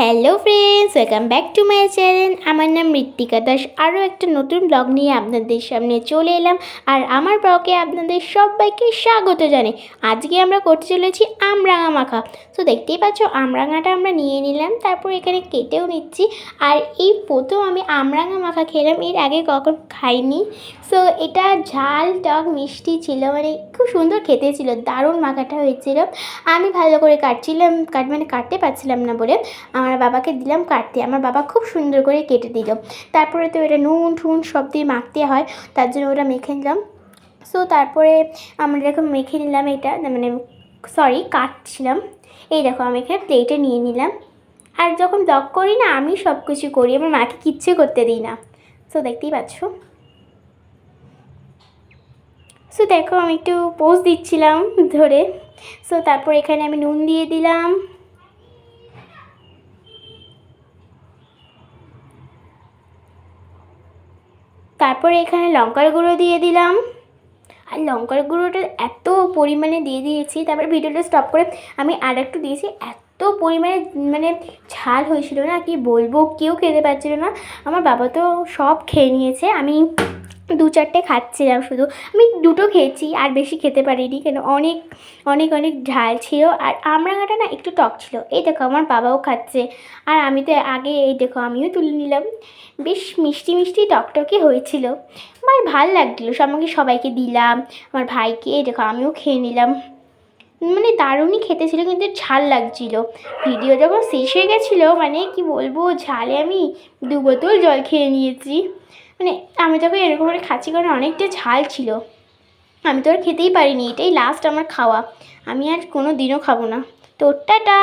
Hello friends welcome back to my channel আমার নাম মৃত্তিকা দাস। আরও একটা নতুন ব্লগ নিয়ে আপনাদের সামনে চলে এলাম। আর আমার ব্লগে আপনাদের সবাইকে স্বাগত জানাই। আজকে আমরা করতে চলেছি আমরাঙা মাখা তো দেখতেই পাচ্ছ, আমরাঙাটা আমরা নিয়ে নিলাম, তারপর এখানে কেটেও নিচ্ছি। আর এই প্রথম আমি আমরাঙা মাখা খেলাম, এর আগে কখন খাইনি। সো এটা ঝাল, টক, মিষ্টি ছিল মানে খুব সুন্দর খেতে ছিল, দারুণ মাখাটা হয়েছিল। আমি ভালো করে কাটছিলাম, কাট মানে কাটতে পারছিলাম না বলে। আমার বাবাকে দিলাম কাটতে। আমার বাবা খুব সুন্দর করে কেটে দিল। তারপরে তো এটা নুন, ঠুন সব দিয়ে মাখতে হয়, তার জন্য ওটা মেখে নিলাম। সো তারপরে আমরা এরকম মেখে নিলাম এটা মানে সরি কাটছিলাম। এই দেখো আমি এখানে প্লেটে নিয়ে নিলাম। আর যখন ব্লগ করি না, আমি সব কিছু করি, আমার মাকে কিচ্ছু করতে দিই না। সো দেখতেই পাচ্ছ? সো দেখো আমি একটু পোজ দিচ্ছিলাম ধরে। সো তারপর এখানে আমি নুন দিয়ে দিলাম। তারপরে এখানে লঙ্কার গুঁড়ো দিয়ে দিলাম। আর লঙ্কার গুঁড়োটা এত পরিমাণে দিয়ে দিয়েছি, তারপরে ভিডিওটা স্টপ করে আমি আর একটু দিয়েছি। এত পরিমাণে মানে ঝাল হয়েছিল না, কি বলব, কেউ খেতে পারছিল না। আমার বাবা তো সব খেয়ে নিয়েছে, আমি দু চারটে খাচ্ছিলাম শুধু। আমি দুটো খেয়েছি, আর বেশি খেতে পারিনি, কেন অনেক অনেক অনেক ঝাল ছিল। আর আমড়াঙাটা না একটু টক ছিল। এই দেখো আমার বাবাও খাচ্ছে। আর আমি তো আগে, এই দেখো আমিও তুলে নিলাম। বেশ মিষ্টি মিষ্টি টকটকে হয়েছিল। আমার ভালো লাগছিল আমাকে সবাইকে দিলাম। আমার ভাইকে, এই দেখো আমিও খেয়ে নিলাম। মানে দারুণই খেতে ছিল, কিন্তু ঝাল লাগছিল। ভিডিও যখন শেষ হয়ে গেছিল মানে কি বলব, ঝালে আমি দু বোতল জল খেয়ে নিয়েছি। মানে আমি তখন এরকম করে খাচ্ছি কারণ অনেকটা ঝাল ছিল। আমি তো আর খেতেই পারিনি, এটাই লাস্ট আমার খাওয়া। আমি আর কোনো দিনও খাব না। তো টাটা!